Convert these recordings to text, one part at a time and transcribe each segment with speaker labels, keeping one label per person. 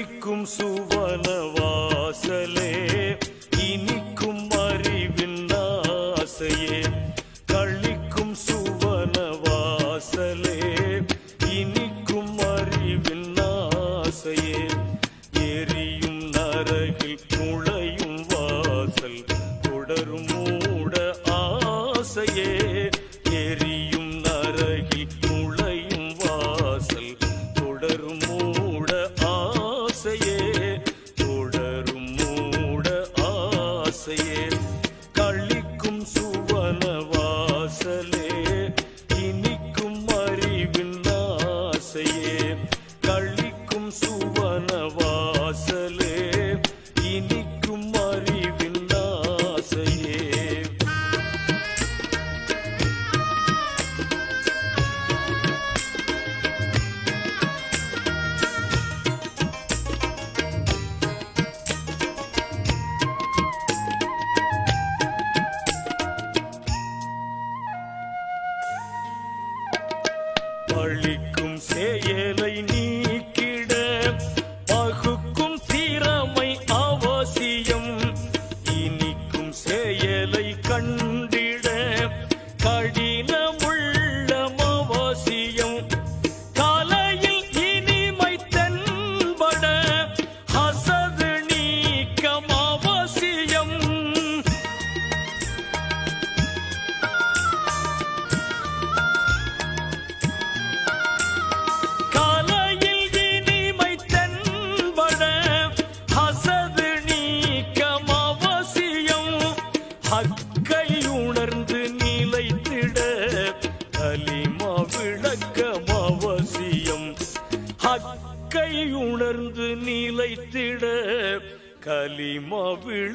Speaker 1: செழிக்கும் சுவன வாசலே இனிக்கும் அழிக்கும் செயலை நீ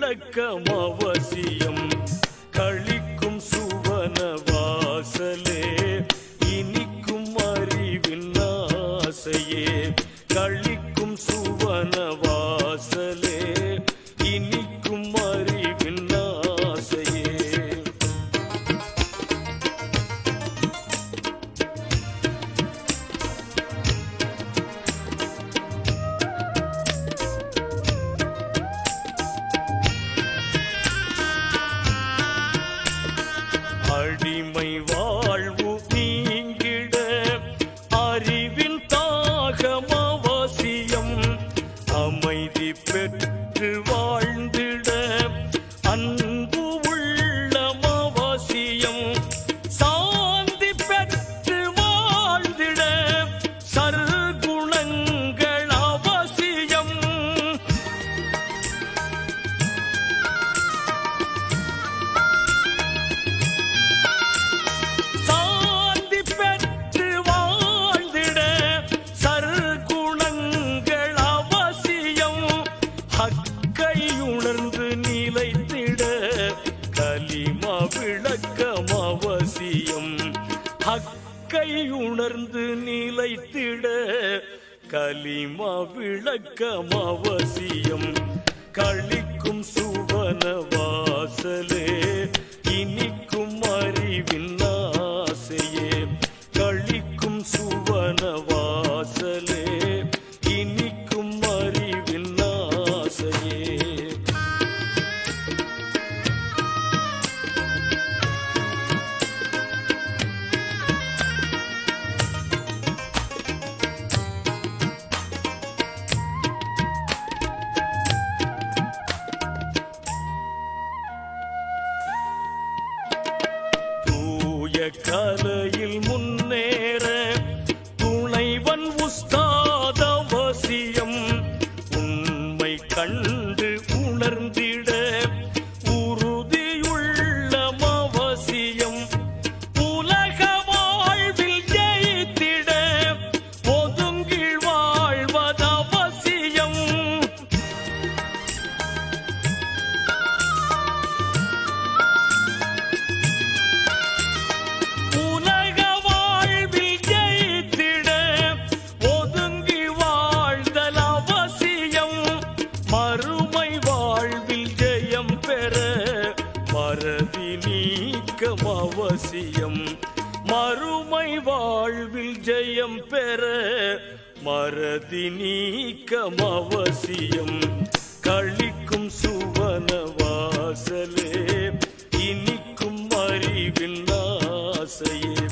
Speaker 1: na அன்பு உள்ளம் அவசியம் சாந்தி பெற்று வாழ்ந்திட சர்க்குணங்கள் அவசியம் சாந்தி பெற்று வாழ்ந்திட சர்க்குணங்கள் அவசியம் ஹக்கை உணர்ந்து நிலை உணர்ந்து நிலைத்திட களிமா விளக்கம் அவசியம் கள cara. ஐயம் பெற மறதி நீக்கம் அவசியம். கழிக்கும் சுவன வாசலே இனிக்கும் அறிவின் ஆசையே.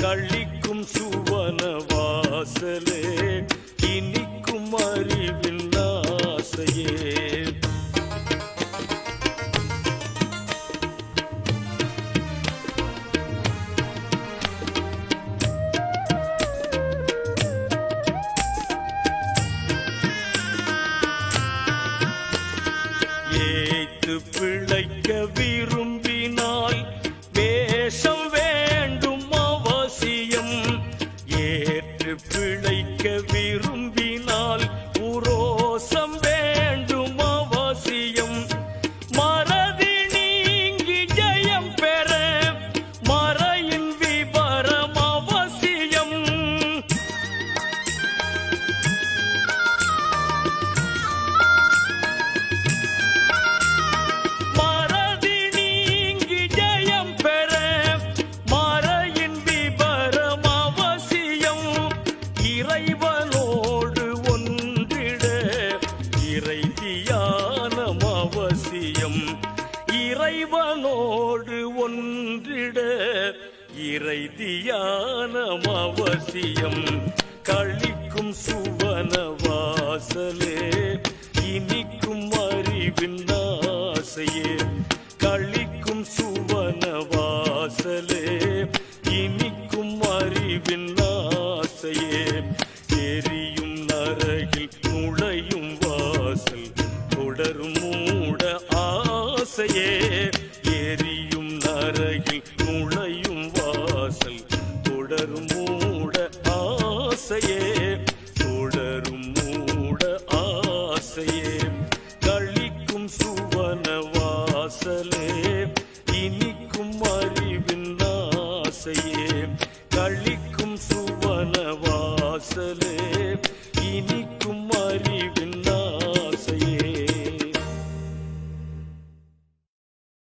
Speaker 1: கழிக்கும் சுவன வாசலே பிழைக்க விரும்ப இறை தியானம் அவசியம். கழிக்கும் சுவன வாசலே இனிக்கும் அறிவின் ஆசையே. கழிக்கும் சுவன வாசலே இனிக்கும் அறிவின் ஆசையே. எரியும் நரகில் நுழையும் வாசல் தொடரும் மூட ஆசையே. எரியும் நரகில் ஆசையே கழிக்கும்